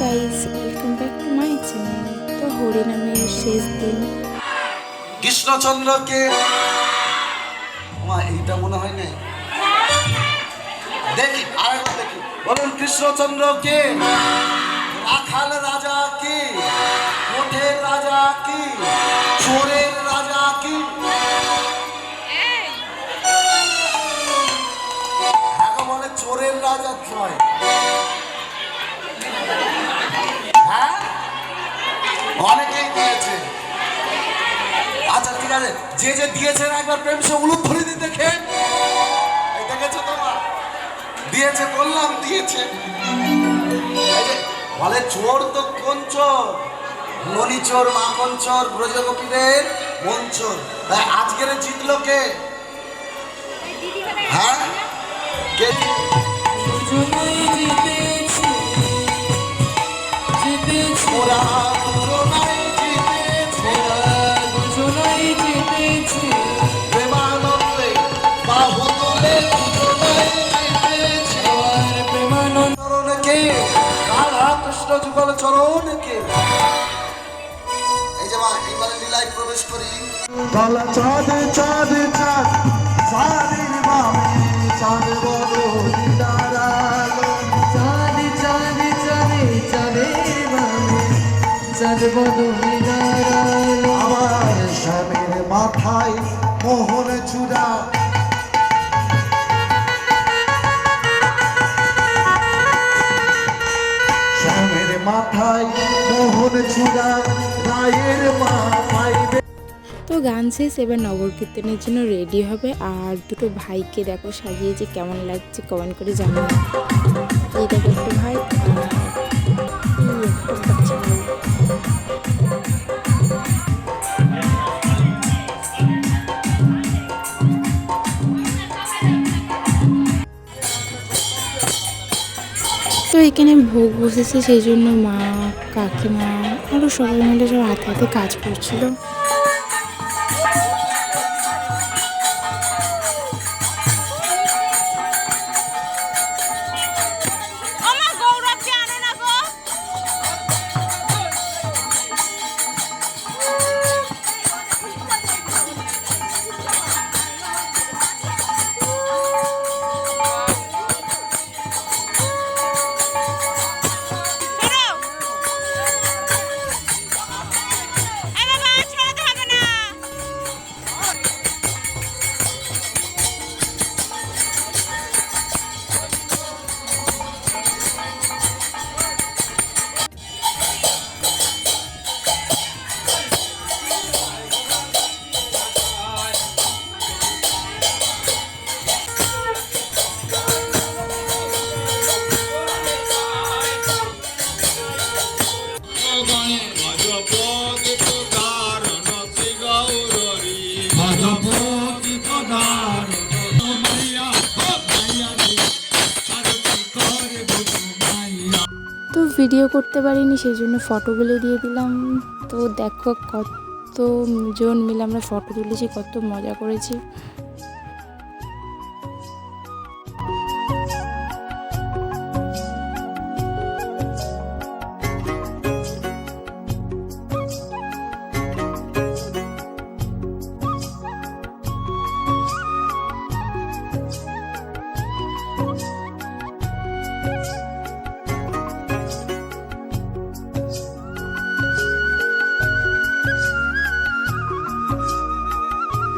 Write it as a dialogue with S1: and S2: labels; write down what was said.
S1: Guys welcome back to my channel তো হরিনামের শেষ দিন।
S2: কৃষ্ণচন্দ্রকে এইটা মনে হয় না দেখি, আরেকবার দেখি। বলুন, কৃষ্ণচন্দ্রকে রাখাল রাজা কি? মঠের রাজা কি? চোরের রাজা কি? এখন বলে চোরের রাজা জয়। ঠিক আছে যে যে দিয়েছেন একবার প্রেম সে উলুপ ধরে দিতে দেখে দেখেছ তোমার? দিয়েছে বললাম দিয়েছে। বলে চোর তো কোন চোর? মণি চোর মাখন চোর ব্রজগোপীদের মন চোর। তাই আজকের জিতলো কে? হ্যাঁ? কে? যুগল চরণকে এই যে মা এইবারে লীলায় প্রবেশ করি।
S3: কালা চাঁদ চাঁদ চাঁদ সারির মামে চাঁদ বড় দাঁড়াল
S4: চাঁদ চাঁদ চাঁদ, চাঁদে মামে চাঁদ বদলে
S1: তো গান শেষ, এবার নগর কীর্তনের জন্য রেডি হবে। আর দুটো ভাইকে দেখো সাজিয়েছে কেমন লাগছে কমেন্ট করে জানাও। তো এখানে ভোগ বসেছে, সেই জন্য মা, কাকিমা আরও সবাই মিলে সব হাতে হাতে কাজ করছিল। ভিডিও করতে পারিনি, সেই জন্য ফটোগুলো দিয়ে দিলাম। তো দেখো কত জন মিলে আমরা ফটো তুলেছি, কত মজা করেছি।